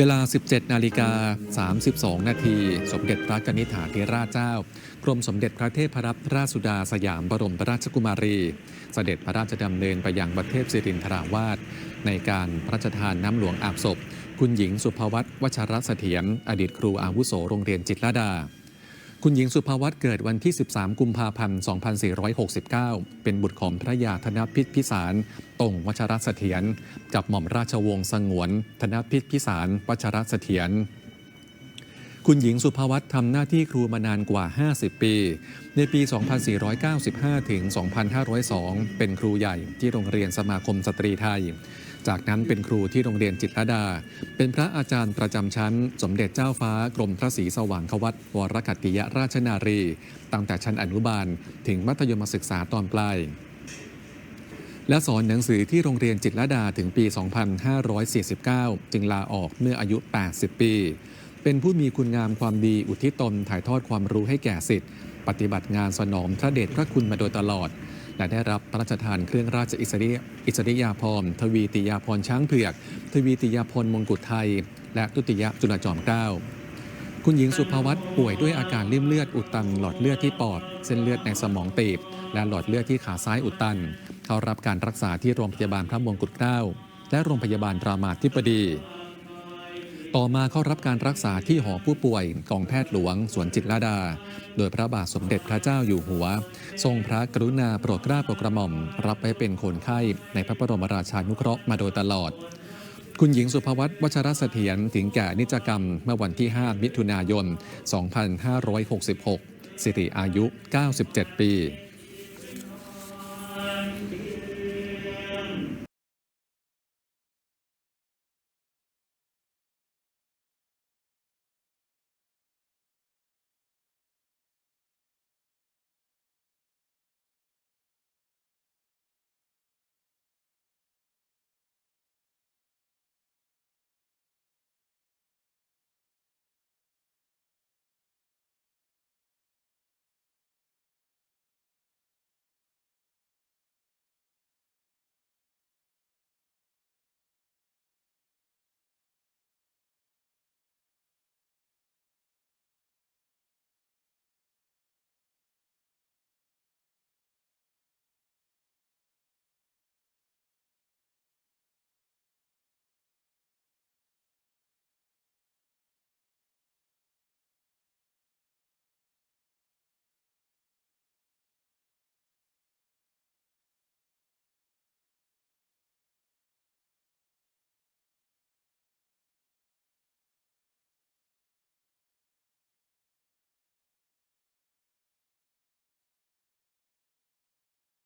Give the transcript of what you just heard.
เวลา 17 นาฬิกา 32 นาที สมเด็จพระนิธิถาธิราชเจ้า กรมสมเด็จพระเทพรัตนราชสุดาสยามบรมราชกุมารี เสด็จพระราชดำเนินไปยังวัดเทพศิรินทราวาสในการพระราชทานน้ำหลวงอาบศพ คุณหญิงสุภวัตวัชรเสถียรอดีตครูอาวุโสโรงเรียนจิตรลดา คุณหญิงสุภาวัตเกิดวันที่ 13 กุมภาพันธ์ 2469 เป็นบุตรของพระยาธนพิษพิสาร ตรงวัชรเสถียรกับหม่อมราชวงศ์สงวน ธนพิษพิสาร วัชรเสถียร คุณหญิงสุภวัตทำหน้าที่ครูมานานกว่า 50 ปี ในปี 2495 ถึง 2502 เป็นครูใหญ่ที่โรงเรียนสมาคมสตรีไทย จากนั้นเป็นครูที่โรงเรียนจิตรดา เป็นพระอาจารย์ประจำชั้น สมเด็จเจ้าฟ้ากรมพระศรีสว่างควัตวรกัตติยราชนารี ตั้งแต่ชั้นอนุบาล ถึงมัธยมศึกษาตอนปลายและสอนหนังสือที่โรงเรียนจิตรดาถึงปี 2549 จึงลาออกเมื่ออายุ 80 ปี เป็นผู้มีคุณงามความดีอุทิศตนถ่ายทอดความรู้ให้แก่สิทธิ์ปฏิบัติงานสนองพระเดชพระคุณมาโดยตลอด และได้รับพระราชทานเครื่องราชอิสริยอิสริยาภรณ์ทวีติยาภรณ์ช้างเผือก ทวีติยาภรณ์มงกุฎไทย และตุติยจุลจอมเกล้าคุณหญิงสุภวัตป่วยด้วยอาการริ่มเลือดอุดตัน หลอดเลือดที่ปอด เส้นเลือดในสมองตีบ และหลอดเลือดที่ขาซ้ายอุดตัน เข้ารับการรักษาที่โรงพยาบาลพระมงกุฎเกล้าและโรงพยาบาลรามาธิบดี ต่อมาเข้ารับการรักษาที่หอผู้ป่วยกองแพทย์หลวง สวนจิตรลดา โดยพระบาทสมเด็จพระเจ้าอยู่หัว ทรงพระกรุณาโปรดเกล้าโปรดกระหม่อม รับไปเป็นคนไข้ในพระบรมราชานุเคราะห์มาโดยตลอด คุณหญิงสุภวัตวัชรเสถียรถึงแก่นิจกรรม เมื่อวันที่ 5 มิถุนายน 2566 สิริอายุ 97 ปี